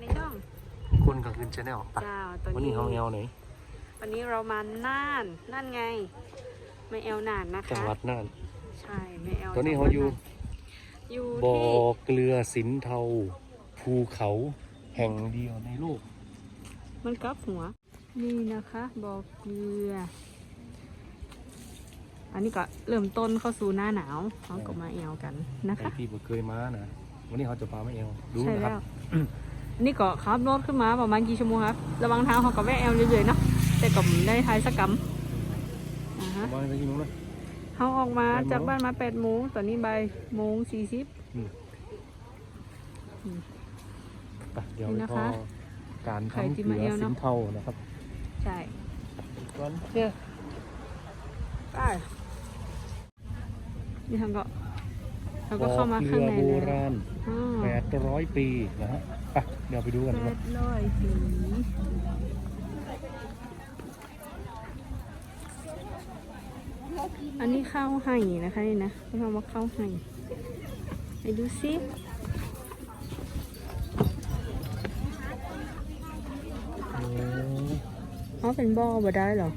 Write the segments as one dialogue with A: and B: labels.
A: ในช่อง
B: คนกลางคืนชาแนลปะ
A: เจ้าตอน
B: วัน
A: นี้
B: นี้เขาแอวไหน
A: วันนี้เรามาน่านน่านไง ไม่แอลน่านนะคะ
B: จังหวัดน่าน
A: ใช่ไม่แอล
B: ตอนนี้เขาอยู่
A: อยู่
B: บ่อ
A: ที่
B: เกลือสินเทา ภูเขาแห่งเดียวในโลก
A: มันกลับหัว นี่นะคะบ่อเกลือ อันนี้ก็เริ่มต้นเข้าสู่หน้าหนาวเขาก็มาแอลกันนะ
B: ใคร
A: คะ
B: ที่บ่เคยมานะวันนี้เขาจะพามาแอวดู
A: ใช่
B: นะครับ
A: แล้วอัน นี้ก็ขับรถขึ้นมาประมาณกี่ชั่วโมงครับระหวังทางเขาก็แวะแอลเรื่อยๆเนาะแต่ก็ไม่ได้ทายสักกำอ่าฮะ
B: มาได้กี่โมงนะ
A: เขาออกมา
B: บ่ายโมง
A: จากบ้านมาแปดโมงตอนนี้บ่ายโมงสี่สิบ
B: ไปเดี๋ยว
A: นี่
B: ไป
A: นะ
B: พอ
A: คะ
B: การ
A: ใคร
B: ทำ
A: ที่
B: เกลื
A: มา
B: อ
A: แอวเน
B: สิ
A: อะ
B: นเทานะครับ
A: ใช่
B: ก่อน
A: เดี๋ยวไปนี่ทางก็ เราก็เข้ามา
B: บ่อเก
A: ข้าง
B: ลือ
A: ใน
B: โบ
A: แล้ว
B: ราณ
A: อ่า
B: แปดร้อยปีนะฮะไปเดี๋ยวไปดูกัน
A: แป
B: นะ
A: ดร้อยปีอันนี้ข้าวไห่นะคะนี่นะเขาเรียกว่าข้าวไห่ไปดูซิ
B: โอ้
A: อ๋อเป็นบ่อบ่ได้เหรอ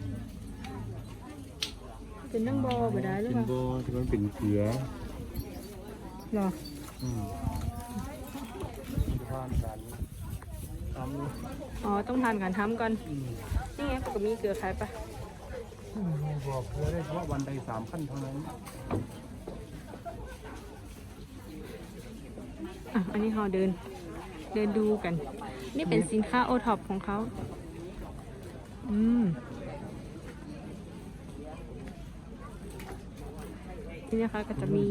A: เป็นน้ำบ่อบ่ได้หรือ
B: เป็
A: เป
B: น
A: ล่า
B: บ่อที่มันเป็นเกลือ
A: เหรอ
B: อืมทานกันทำ
A: อ๋อ ต้องทานกันทำก่อนนี่ไงปกติมีเกลือขายปะ
B: อืมบอกเกลือได้เฉพาะวันใดสามขั้นเท่านั้น
A: อะอันนี้เราเดิน เดินดูกัน นี่เป็นสินค้าโอท็อปของเขา อืมนี่นะคะก็จะมี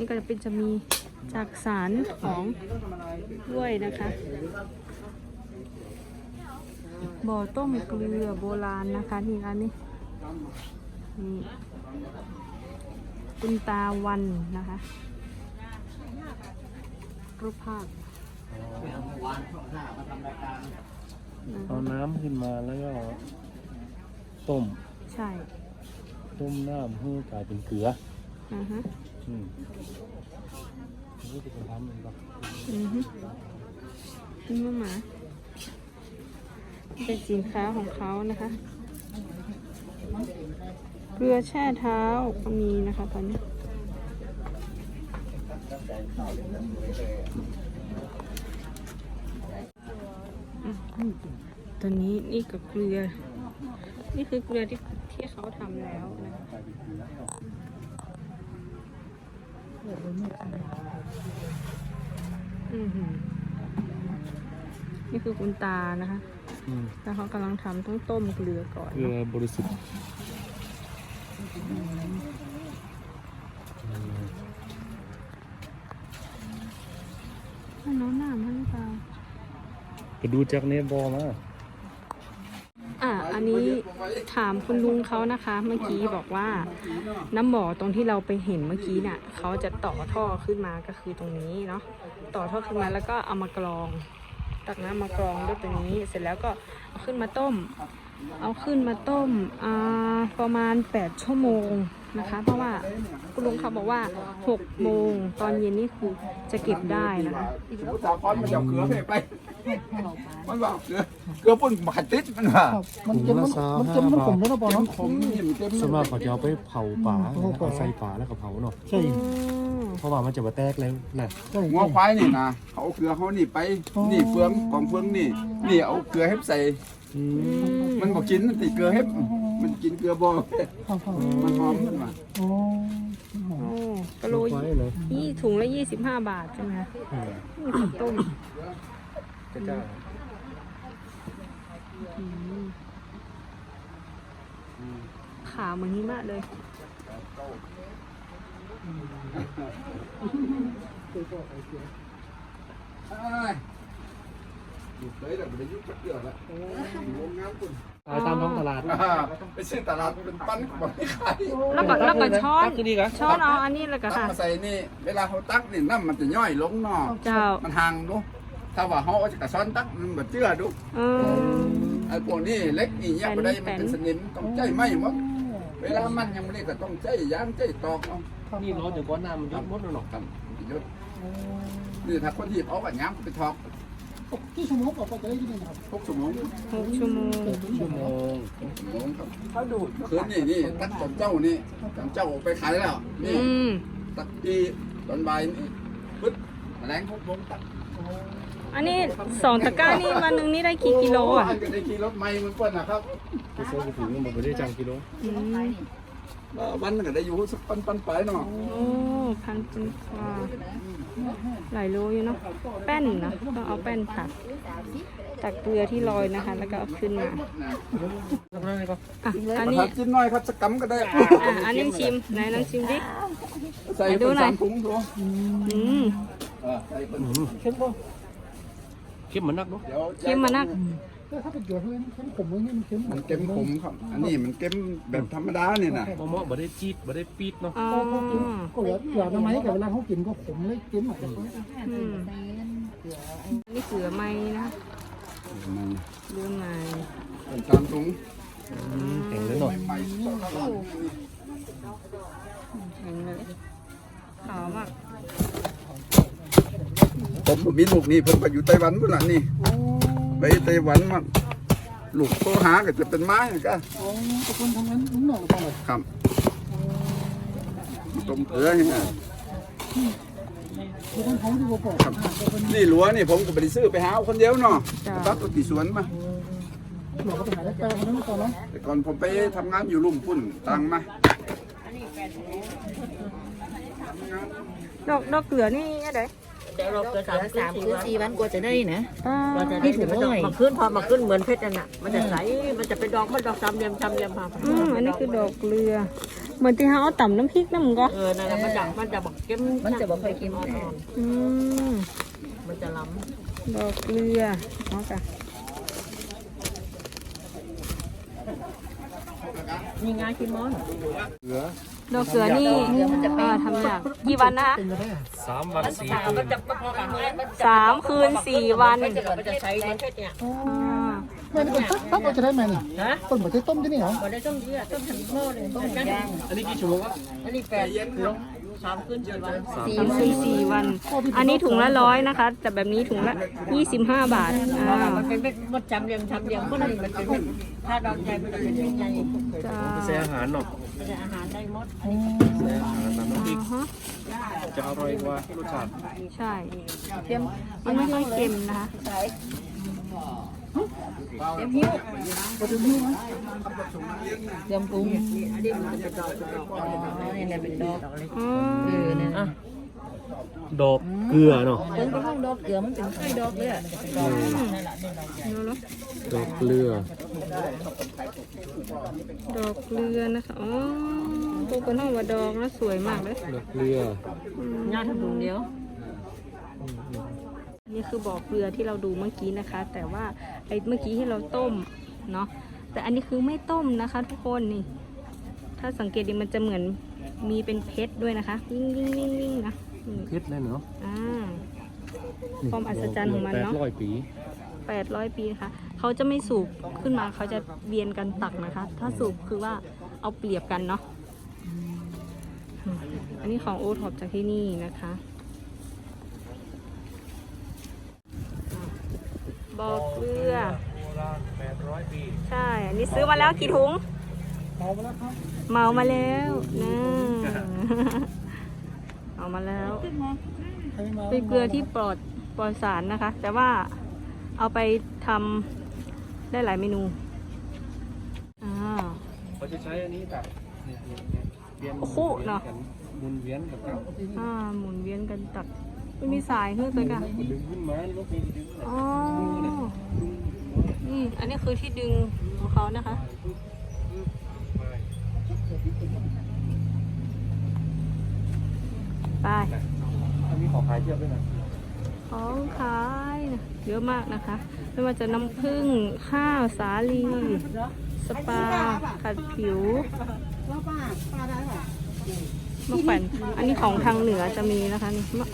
A: นี่ก็จะเป็นจะมีจากสารของด้วยนะคะบ่อต้มเกลือโบราณนะคะนี่ร้านนี้นี่คุณตาวันนะคะรูปภาพนะ
B: เอา
A: คะ
B: น้ำขึ้นมาแล้วก็ต้ม
A: ใช่
B: ต้มน้ำให้กลายเป็นเกลือ
A: อ่าฮะ
B: อืมนี่จะเป็นทำเป็นแบบ
A: อือฮึนี่มาหมา เป็นสินค้าของเขานะคะ เกลือแช่เท้าก็มีนะคะตอนนี้ตอนนี้นี่ก็เกลือ นี่คือเกลือที่ที่เขาทำแล้วนะคะ นี่คือคุณตานะคะ
B: อืม
A: แล้วเขากำลังทำต้องต้มเกลือก่อน
B: เกลือ
A: เนาะ
B: บริสุทธิ์อืม
A: อันน้องน้ำท่านหรือเปล่า
B: ไปดูจากเนบอมา
A: อันนี้ถามคุณลุงเขานะคะ เมื่อกี้บอกว่าน้ำบ่อตรงที่เราไปเห็นเมื่อกี้น่ะเขาจะต่อท่อขึ้นมาก็คือตรงนี้เนาะต่อท่อขึ้นมาแล้วก็เอามากรอง ตักน้ำมากรองด้วยตัวนี้ เสร็จแล้วก็เอาขึ้นมาต้ม เอาขึ้นมาต้มประมาณ 8 ชั่วโมง นะคะ เพราะว่าคุณลุงเขาบอกว่า6โมงตอนเย็นนี่คือจะเก็บได้นะคะ
C: สมุทรสาครมันจะเอาเกลือไปไป มันบอกเกลือเกลือป่นมาขัดติดมันว่า
D: มันเจ็บมันมันเจ็บมันขมแล้วนะปอ
C: เค็ม
D: เนาะ
C: ขมนี่มันเค็ม
B: ส่วนมากเขาจะเอาไปเผาป่าเอาใส่ป่าแล้วก็เผาเนาะ
D: ใช่
A: อืม
B: เพราะว่ามันจะมาแตกแล้วนะ
D: ใช่
C: งัวควายนี่นะเขาเอาเกลือเขานี่ไปนี่เฟืองกองเฟืองนี่ นี่เอาเกลือเฮ็บใส่
B: อืม
A: อืม
C: มันบอกกินติเกลือเฮ็บ มันกินเกลือบ่
D: ครับครับ
C: มันหอมมันว่า
D: โอ้
A: โอ้กะโล
B: ไว้เลย
A: ยี่ถุงละยี่สิบห้าบาทใช่ไหมคะ
B: อืม
A: นี่ข้าวต้ม
B: ก็จะ
A: อืมขาวเหมือนหิมะเลย
C: เอ้ยอยู่เลยแต่ไม่ได้ยุ่งกับเกลือละโรงงานคุณ
B: ขายตามท้องตลาด
C: อ่าไปซื้อตลาดเป็นปั้นบ่ได้ขาย
A: แล้วก็แล้วก็ช้อน
B: คือดีกะ
A: ช้อนเอาอันนี้แล้วก็
C: ตัก
A: ค่ะ
C: มาใส่นี่ เวลาเขาตักนี่น้ำมันจะย่อยลงเนาะ
A: เจ้า
C: มันห่างดูถ้าว่าเขาเอาจากกระซ้อนตักมันแบบเจือดู
A: เออ
C: ไอ้พวกนี้เล็กนี่เนี่ยบ่ได้มันเป็นสนิมต้องใจไหมมั้งเวลามันยังไม่ได้ก็ต้องใจยางใจตอกเอา
B: นี่ร้อนจากก้อนน้ำมันยดมดแล้วเนาะ
C: ครับยศนี่ถ้าคนหยิบเอาแบบย้ำไปทอก
D: ที่ชั่วโมงออกไปจะได้ยินไหมครับ
C: ทุกชั่วโมง
A: หกชั่วโมง
B: ชั่วโมง
C: ชั่วโมงครับเขาดูคืนนี่นี่ตักตอนเจ้านี่ตอนเจ้าไปขายแล้ว
A: อื
C: นี่
A: ม
C: ตักปีตอนบ่ายนี่ปึ๊ดแรงทุกโมงตัก
A: อันนี้สองตะกร้านี่วันหนึ่งนี่ได้กี่กิโลอะ
C: นก็ได้กี่รถไม้มันเปิ้ลนะครับ
B: ไปซื้อไปถึงมันไม่ได้จังกิโล
A: อืม
C: วันนึงก็ได้อยู่สักปันปันๆไปเนาะ
A: โอ้พันเป็นกว่า หลายโลอยู่เนาะแป้นเนาะต้องเอาแป้นผัดตักเกลือที่ลอยนะคะ แล้วก็เอาขึ้นมาอะอัน
C: ประ
A: นี้
C: ทับจิ้นน้อยครับสักกำก็ได้
A: อะอันนี้ชิมไหนลองชิมดิ
C: ใส่
A: ดู
C: เป็น
A: หน่อย
C: สามถุงตัว
A: อืม
C: เออใส่เป็น
D: เข้มป่ะ
B: เข้มเหมือนนักเนาะ
C: เดี๋ยว
A: เค็มมานัก
D: แต่ถ้าเป็นเกลือเพื่อนเข้มขมเลยนี่มันเข้ม
C: มันเก็มขมครับ อันนี้มันเก็มแบบธรรมดาเนี่ยนะ
B: มะม่วงบ่ได้จี๊ดบ่ได้ปี๊ดเนาะ
A: อ๋อ
D: ก็เหลือเหลือทำไมกับเวลาเขากินก็ขมเลยเข้มอะ
A: อืมอันนี้เกลือไหมนะเกลือไหม
C: เป็นสามถุง
B: แข็งเลยหน่อย
C: ใหม่
A: แข็งเลยขาวมาก
C: ผมก็มีลูกนี่เพิ่นไปอยู่ไต้หวันพุ่นล่ะนี่ ไปไต้หวันมาลูกโตหาก็จะเป็นไม้ก็
D: อ๋อตะคนทำงานลุงหน่อยหรือเปล่า
C: ครับต้มเกลือให้นะ
D: คือคนท้องที่บอก
C: ครับนี่หลัวนี่ผมก็ไปซื้อไปหาเอาคนเดียวเนาะ
A: จ้ะ
C: ตัดตัวที่สวนมา
D: หลอกก็ไปหาได้แปลงนั้นก่อนเนาะ
C: แต่ก่อนผมไปทำงานอยู่ลุ่มพุ่นตังมา
A: ดอกดอกเกลือนี่อะไร
E: แต่เราเกิดสามสามคืนสี่วันกว่าจะได้นะ
A: ป้า
E: เราจะได้มันต้องมาขึ้นพอมาขึ้นเหมือนเพชรนั่นน่ะมันจะใสมันจะเป็นดอกมันดอกสามเหลี่ยมสามเหลี่ยมมา
A: อืมอันนี้คือดอกเกลือเหมือนที่เขาเอาต่ำน้ำพริกน้ำมันก็
E: เออนั่นแหละมันจะมันจะบอกเข้มมันจะบอกเคยกินอ่อน
A: อืม
E: ๆมันจะล้
A: ดอกเกลือเอาค่ะำ
E: นี่งาคิมอน
B: เหลือ
A: ดอกเกลือนี่เออทำจากกี่วันนะคะ
D: เป็นไปได้
B: สามวันสี่
E: สาม
B: คื
E: มัน
B: น
E: จะพอกันมันจะ
A: สามคืนสี่วัน
E: มันจะมันจะใสเหมือนเพชรเนี่ย
A: อ่า
D: แม่นี่เป็นปั๊บเราจะได้ไหมนี่
E: ฮะ
D: ต้นเหมือนที่ต้มที่นี่เหรอ
E: มันได้ต้มเยื่อต้มถึงโม่เลยต้มย่าง
B: อันนี้กี่ชั่วโมงครับ
E: อันนี้แปด สามคืนสี่วัน
A: สามคืนสี่วัน อันนี้ถุงละร้อยนะคะ แต่แบบนี้ถุงละยี่สิบห้าบาทอ่า
E: มันเป็นเม็ดมดจำเหลี่ยมจำเหลี่ยมพวกนี้มันเป็นเม็ดถ้าดอกใหญ่มันจะเป็นเม็ดใหญ่
A: จ้า
B: ไปใส่อาหารเนาะ
E: มันจะอาหารได้หมด
B: ใส่อาหารตามน้ำพริก
A: ฮะ
B: จะอร่อยกว่ารสชาติ
A: ใช่เค็มมันไม่ค่อยเค็มนะคะ
E: เตรียมปรุงอันนี้มันจะเป็นดอกเป็นดอกอ๋อนี่เนี่ยเป็นดอกอะไร
A: อ๋อ
E: เนี่ย
B: ดอกเกลือเนาะ
E: เปห้องดอกเกลือมันเป็นไข่ดอกเลยอะดอก
B: เกลือ
A: ดอกเกลือนะคะอ๋อตัวคนห้องว่าดอกนะสวยมากเลย
B: ดอกเกลือ
A: อืม
E: งาทำถุงเดียว
A: นนี่คือบ่อเกลือที่เราดูเมื่อกี้นะคะ แต่ว่าไอ้เมื่อกี้ที่เราต้มเนาะแต่อันนี้คือไม่ต้มนะคะ ทุกคนนี่ ถ้าสังเกตดีมันจะเหมือนมีเป็นเพชรด้วยนะคะวิ่งวิ่งวิ่งวิ่งนะนี่
B: เพชรเลยเนาะ
A: อ่าความอัศจรรย์ของมันเนอะ
B: แปดร้อยปี
A: แปดร้อยปีนะคะเขาจะไม่สูบขึ้นมาเขาจะเวียนกันตักนะคะ ถ้าสูบคือว่าเอาเปรียบกันเนาะอืมอันนี้ของโอท็อปจากที่นี่นะคะอะ บ่อเกลือ
B: โบราณแปดร้อยปี
A: ใช่ อันนี้ซื้อมาแล้วกี่ถุง
D: เมาไปแล้วครับ
A: เหมามาแล้วนะเอามาแล้ว
D: ใครมา
A: เป็นเกลือที่ปลอดปลอดสารนะคะ แต่ว่าเอาไปทำได้หลายเมนูอ่า
B: เขาจะใช้อันนี้แบบเนี่ยเนี่ยเนี่ยเวียน
A: คู่เนอะ
B: หมุนเวียนแบบกับ
A: อ่าหมุนเวียนกันตัก ไม่มีสายขึ้นไปกัน
B: ดึงขึ้นมาแล้วก็ดึง
A: อ๋อนี่อันนี้คือที่ดึงของเขานะคะไป
B: อันนี้ของขายเทียบด้วยนะ
A: ของขายนะเยอะมากนะคะ ไม่ว่าจะน้ำผึ้งข้าวสาลี สปา ขัดผิวมะแขวนอันนี้ของทางเหนือจะมีนะคะ
B: นี่มะ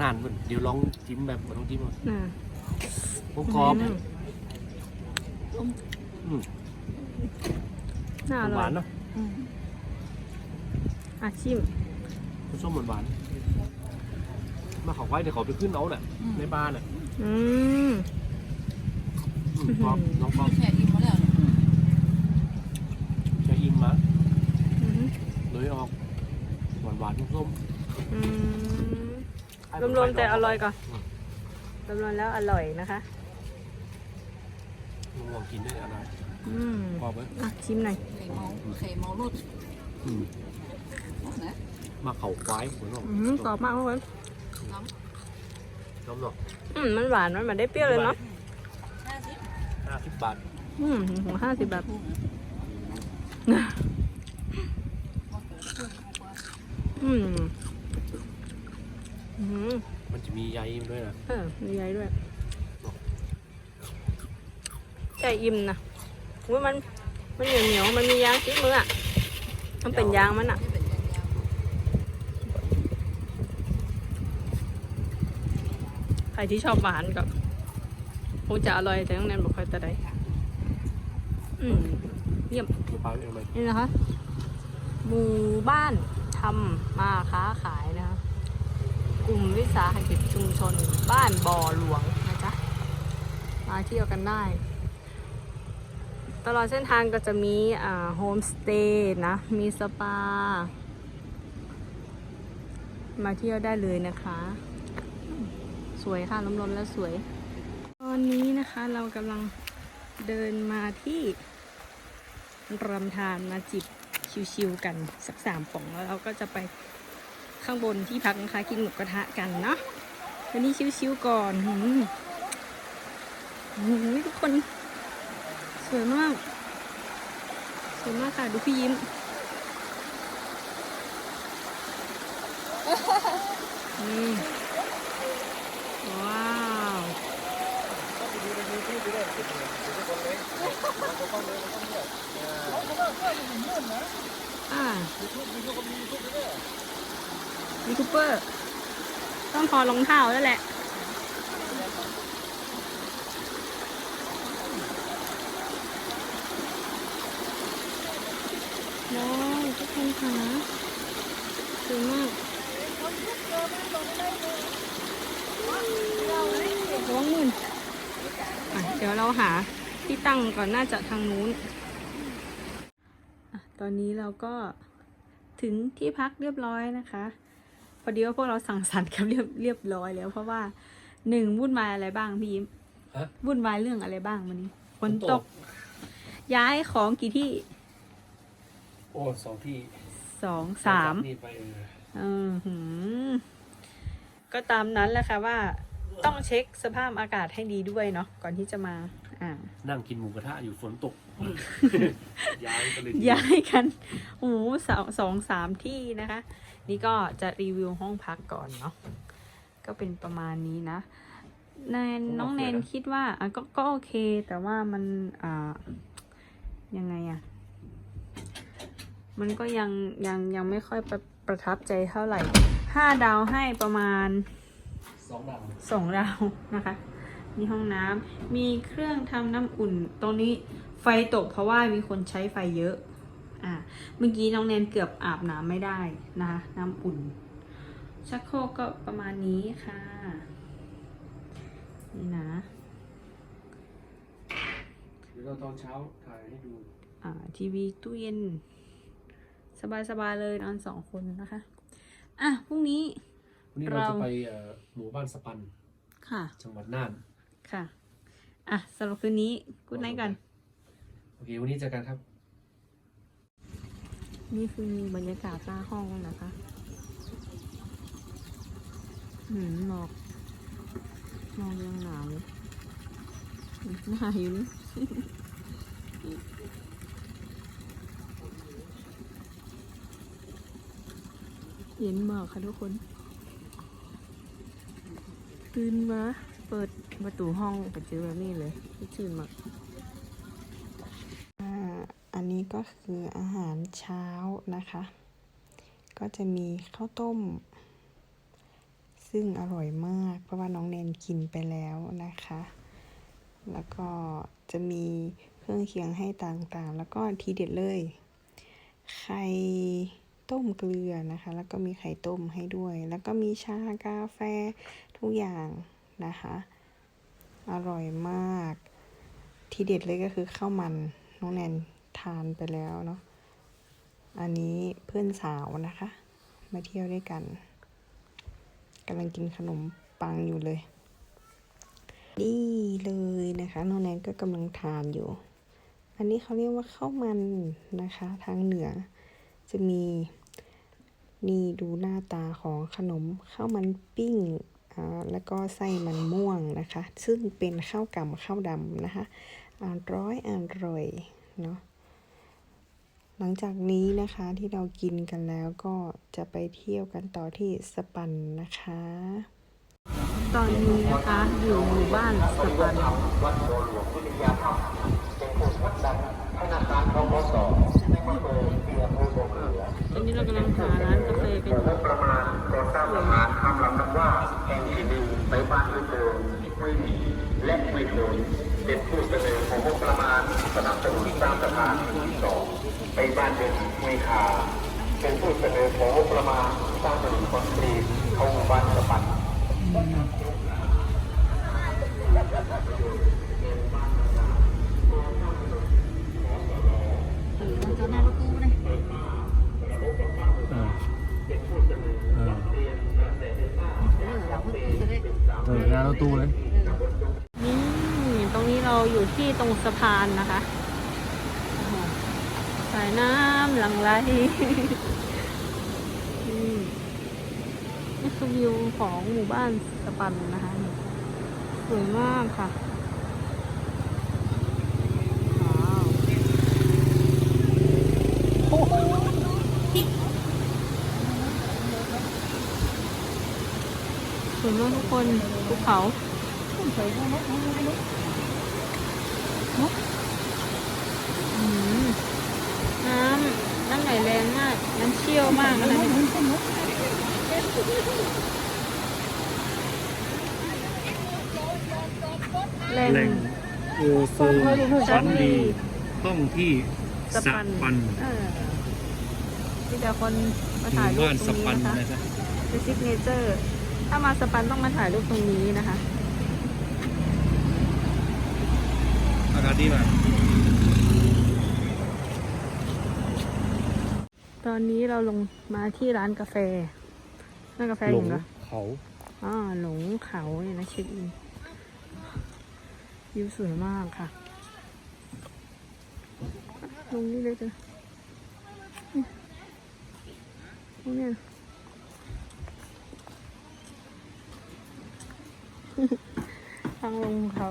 A: นา
B: นเพิ่นเดี๋ยวลองจิ้มแบบบ่ต้องจิ้มหรอก
A: อ่า
B: ผมกรอบ
A: อืม
B: อืม
A: น่าอร่
B: ห
A: อ
B: วายนๆเนาะ
A: อะชิม
B: มันส้มหวานๆมาเขาควายเดี๋ยวเขาไปขึ้นเอาน่ะในบ้านน่ะ
A: อืม
B: อืมกรอบลองกรอบ
E: แช่อิ่มมาแล้วเนี่ย
B: จะอิ่มมา
A: อืม
B: เลยออกหวานหวานๆส้ม
A: อืม
B: ๆ
A: รวมๆแต่อร่อยก่อนรวมๆแล้วอร่อยนะคะ
B: ลองกินได้อะไร
A: อืม
B: กรอบไหม
A: อะชิมหน่อย
E: ไข่เมาไข่เมาลุด
B: อืม
E: นะ
B: มาเขาควายเหมือนหรอก
A: อืมกรอบมากเลย
E: น้
B: น้ำหรอก
A: อืมมันหวานมันเหมือนได้เปรี้ยวเลยเนาะำ
E: ห้าสิบ
B: ห้าสิบบาท
A: อืมหัวห้าสิบแบบอืมอืม
B: มัน จะมีใยมันด้วยนะ
A: เออมีใยด้วยใจอิ่มนะว่ามัน มันเหนียวเหนียวๆมันมียางติดมืออะมันเป็นยางมันอะ
E: ไม่เป็นยาว
A: ใครที่ชอบหวานก็คงจะอร่อยแต่ต้องแนนบอกใครแต่ใดอืมเยี่ยม
B: มะพร้าวเอาไหม
A: นี่นะคะหมู่บ้านทำมาค้าขายนะคะ กลุ่มวิสาหกิจชุมชนบ้านบ่อหลวงนะจ๊ะมาเที่ยวกันได้ ตลอดเส้นทางก็จะมีอ่าโฮมสเตย์นะ มีสปา มาเที่ยวได้เลยนะคะ สวยค่ะล้มๆแล้วสวย ตอนนี้นะคะเรากำลังเดินมาที่รำธารมาจิบชิวๆกันสักสามป๋องแล้วเราก็จะไป ข้างบนที่พักนะคะกินหมูกระทะกันเนาะวันนี้ชิวๆก่อนหืมโอ้โหทุกคน สวยมาก สวยมากค่ะดูพี่ยิ้มนี่ว้าวอ่า ยูทูบเบอร์ ต้องพอรองเท้าแล้วแหละว้าวทุกคนค่ะสวยมากระวังมืนอะเดี๋ยวเราหาที่ตั้งก่อนน่าจะทางนู้น ตอนนี้เราก็ถึงที่พักเรียบร้อยนะคะ อดีว่าพวกเราสั่งสรรค์กันเรียบเรียบร้อยแล้ว เพราะว่าหนึ่งวุ่นวายอะไรบ้างพี่ยิ้ม
B: ฮะ
A: วุ่นวายเรื่องอะไรบ้างวันนี้ฝน
B: ฝน
A: ต
B: ต
A: ก
B: ก
A: ย้ายของกี่ที่
B: โอ้สองที่
A: สองสาม
B: นี่ไปเออ
A: เออหือก็ตามนั้นแหละค่ะว่าต้องเช็คสภาพอากาศให้ดีด้วยเนาะก่อนที่จะมา อ่า
B: นั่งกินหมูกระทะอยู่ฝนตก ย้ายไปเลย
A: ย้ายกันโอ้โหสองสองสามที่นะคะ นี่ก็จะรีวิวห้องพักก่อนเนาะก็เป็นประมาณนี้นะแนนน้องแนนคิดว่าอะก็ก็โอเค แต่ว่ามันอ่ายังไงอะมันก็ยังยังยังไม่ค่อยประประทับใจเท่าไหร่ห้าดาวให้ประมาณ
B: สองดาว
A: สองดาวนะคะ มีห้องน้ำมีเครื่องทำน้ำอุ่นตรงนี้ไฟตกเพราะว่ามีคนใช้ไฟเยอะ อ่าเมื่อกี้น้องแนนเกือบอาบน้ำไม่ได้นะคะน้ำอุ่น ชักโครกก็ประมาณนี้ค่ะ นี่นะ
B: เดี๋ยวเราตอนเช้าถ่ายให้ดู
A: อ่าทีวีตู้เย็น สบายๆเลยนอนสองคนนะคะ อะพรุ่งนี้
B: วันนี้เรา
A: เรา
B: จะไปเอ่อหมู่บ้านสปัน
A: ค่ะ
B: จังหวัดน่าน
A: ค่ะ อะสำหรับคืนนี้กูดไนท์กัน
B: โอเค วันนี้เจอกันครับ
A: นี่คือบรรยากาศหน้าห้องนะคะหืมหมอกมอกยังหนาวเลยหนาวอยู่นี่เย็นมากค่ะทุกคน ตื่นมา เปิดประตูห้องก็เจอแบบนี้เลยชื่นมาก นี้ก็คืออาหารเช้านะคะ ก็จะมีข้าวต้ม ซึ่งอร่อยมาก เพราะว่าน้องแนนกินไปแล้วนะคะ แล้วก็จะมีเครื่องเคียงให้ต่างๆ แล้วก็ทีเด็ดเลย ไข่ต้มเกลือนะคะ แล้วก็มีไข่ต้มให้ด้วย แล้วก็มีชากาแฟทุกอย่างนะคะ อร่อยมาก ทีเด็ดเลยก็คือข้าวมันน้องแนน ทานไปแล้วเนาะ อันนี้เพื่อนสาวนะคะ มาเที่ยวด้วยกันกำลังกินขนมปังอยู่เลย นี่เลยนะคะน้องแนนก็กำลังทานอยู่ อันนี้เขาเรียกว่าข้าวมันนะคะ ทางเหนือ จะมีนี่ดูหน้าตาของขนมข้าวมันปิ้งอ่าแล้วก็ไส้มันม่วงนะคะ ซึ่งเป็นข้าวกำข้าวดำนะคะอร่อยอร่อยเนาะ หลังจากนี้นะคะที่เรากินกันแล้วก็จะไปเที่ยวกันต่อที่สปันนะคะ ตอนนี้นะคะอยู่หมู่บ้านสปันตอนนี้เรากำลังหาร้านกาแฟกันอยู่
F: ประมาณก่อสร้างสะพานคำลำนำว่าแห่งที่หนึ่งไปบ้านไม่เกินไม่มีและไม่เคยเป็นผู้เสนอของงบประมาณสนับสนุนสร้างสะพานที่สอง ไปบ้านเดินไม่คาเป็นผู้เสนอของประมาณสร้างถนนคอนกรีตเข้าหมู่บ้านสะพัน
B: เออหน้ารถตู้เลย
A: นี่ตรงนี้เราอยู่ที่ตรงสะพานนะคะายน้ำหลังไหลนี่นี่คือวิวของหมู่บ้านสปันนะคะสวยมากค่ะว้าวโหสวยมากทุกคนภูเขาอืมน้ำน้ำไหลแรงมากน้ำเชี่ยวมากอะไรเนี่ยแรง
G: แหล่งโอโซนชั้นดีต้องที่
A: ส
G: ส
A: ปัน
G: ปัน
A: เออที่จะคนมา
G: ห
A: ถ่าย
G: มู่
A: รูป
G: บ้าน
A: ต
G: ส
A: รงนี้
G: ปัน
A: นะคะ
G: นะครับ
A: เป็นซิกเนเจอร์ ถ้ามาสปันต้องมาถ่ายรูปตรงนี้นะคะ
G: อากาศดีมาก
A: ตอนนี้เราลงมาที่ร้านกาแฟร้านกาแฟ
B: ห
A: อ
B: ล
A: ยู่
B: ง
A: เหรอ
B: เขา
A: อ่าหลงเขาเนี่ยนะเช็คอินวิวสวยมากค่ะ ลงนี่เลยจ้ะนี่ตรงเนี่ยทางลงเขา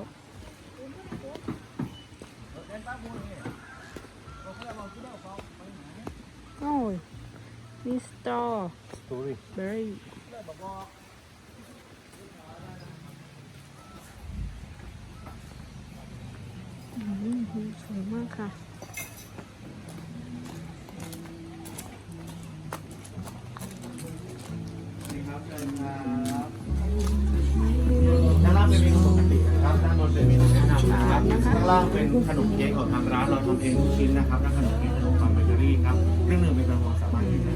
A: อ้ยมีสตรอ
B: สตอรี่
A: เบอร์รี่อืมวิวสวยมากค่ะ
H: ด้านล่างเป็นเมนูปกตินะครับด้านบนเป็นเมนูแนะนำนะครับข้างล่างเป็นขนมเค้กของทางร้านเราทำเองทุกชิ้นนะครับและขนมเค้กข นมปังเบเกอรี่ครับเครื่องดื่มเป็นกระบอกสามารถกินได้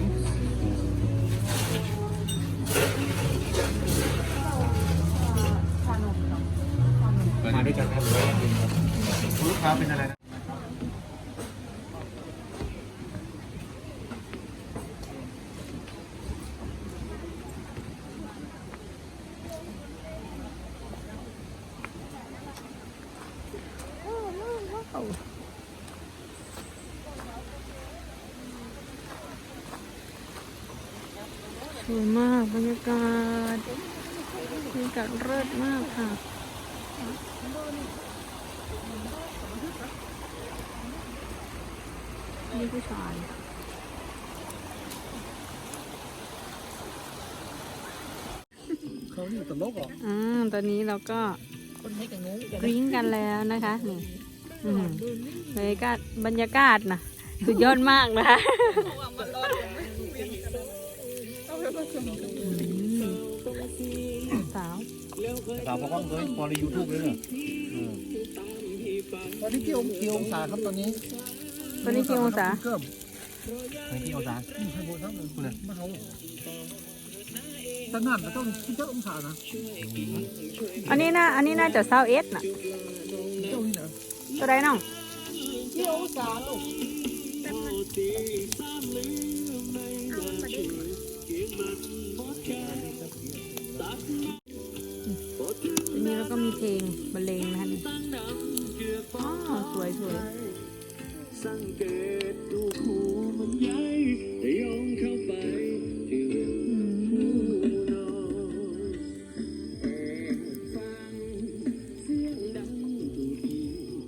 H: มาด้วยกันครับลูกค้าเป็นอะไรนะ
A: ส วยมากบรรยากาศบรรยากาศเลิศมากค่ะนี่ผู้ชาย
D: เขานี่ตลกเหรอ
A: อืมตอนนี้เราก็
E: คนให้กับงู
A: กริ้งกันแล้วนะคะนี่อืมบรรยากาศบรรยากาศนะสุดยอดมากนะคะ สาว
H: พ่อก้องเลยพอในยูทูบเลยเนี่ย
D: ตอนนี้กี่องศากี่องศาครับตอนนี้
A: ตอนนี้กี่องศา
D: เกิบ
H: ไม่กี่องศา
D: นี่ข้างบนทั้งเลยมาเขาแต่นั่นก็ต้องที่เจ้าองศานะ
A: อันนี้น่าอันนี้น่าจะเศร้าเอสน่ะ
D: เจ้านี่นะ
A: ตัวใดน้อง
D: ที่องศาลูก
A: เราก็มีเพลงบรรเลงนะคะนี่อ๋อสวยสวย
G: สังเกตดูหูมันใหญ่แต่ยองเข้าไปที่เรื่อง
A: อืม
G: นอนแอบฟังเสียงดังดูดี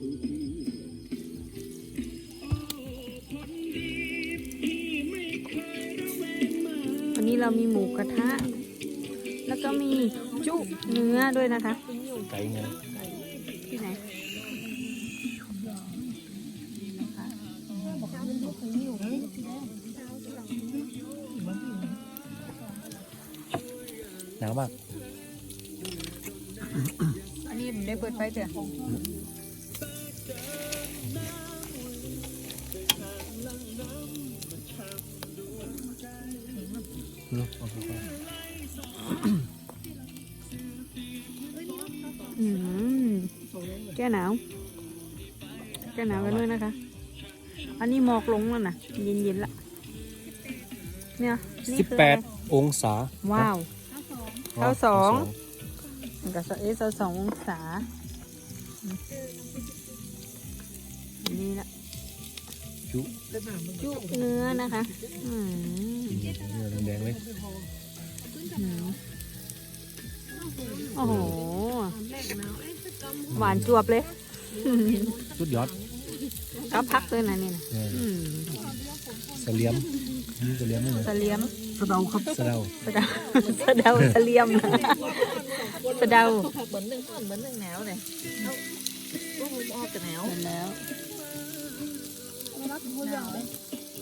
G: ดูดีโอ้คนดีพี่ไม่เคยระแวงมา
A: วันนี้เรามีหมูกระทะ แล้วก็มีจุเนื้อด้วยนะคะ
B: ไก่ไง
A: ที่ไหน
B: หนาวมาก
A: อันนี้ผมได้เปิดไฟเถอะ ก้หนาว แก้หนาวกันด้วยนะคะ อันนี้หมอกลงแล้วนะเย็นๆละ เนี่ยนี่
B: สิบ
A: คือ
B: แป
A: อะ
B: ด
A: ไร
B: องศา
A: ว้าวเท่าสอง มันกับเอสสององศาอืมนี่ละ
B: จุ
A: จุเนื้อนะคะอืม
B: เนื้อแดงๆเลย
A: อืมโอ้โห หวานจวบเลย
B: สุดยอด
A: ก็พักเลยนะนี่นะ
B: เออ
A: อืม
B: เสลียมนี่เสลียมนี่
A: สะเลียม
D: สะเดาครับ
B: สะเดา
A: สะเดาสะเดาสะเลียมสะเดา
E: เหมือนหนึ่งเหมือนหนึ่งหนาวเลยเอาลูกมุมออกจะหนาว
A: เสร็จแล้ว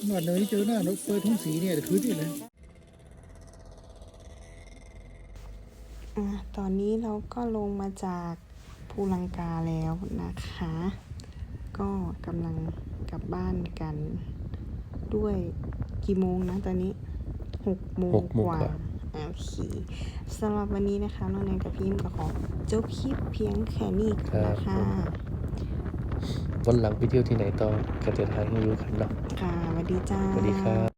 D: หนวดเนยเจอหน้ารถเฟยทุ่งสีเนี่ยคือที่เลย
A: อะตอนนี้เราก็ลงมาจาก ภูลังกาแล้วนะคะ ก็กำลังกลับบ้านกัน ด้วยกี่โมงนะตอนนี้หกโมง
B: หกโมง
A: กว่า ก
B: ว่า
A: โอเคสำหรับวันนี้นะคะน้องแนนกับพี่อิมก็ขอจบคลิปเพียงแค่นี้ก่อนนะคะ
B: วันหลังไปเที่ยวที่ไหนต่อก็จะทางให้รู้กันเนาะ
A: ค่ะสวัสดีจ้า
B: สวัสดีครับ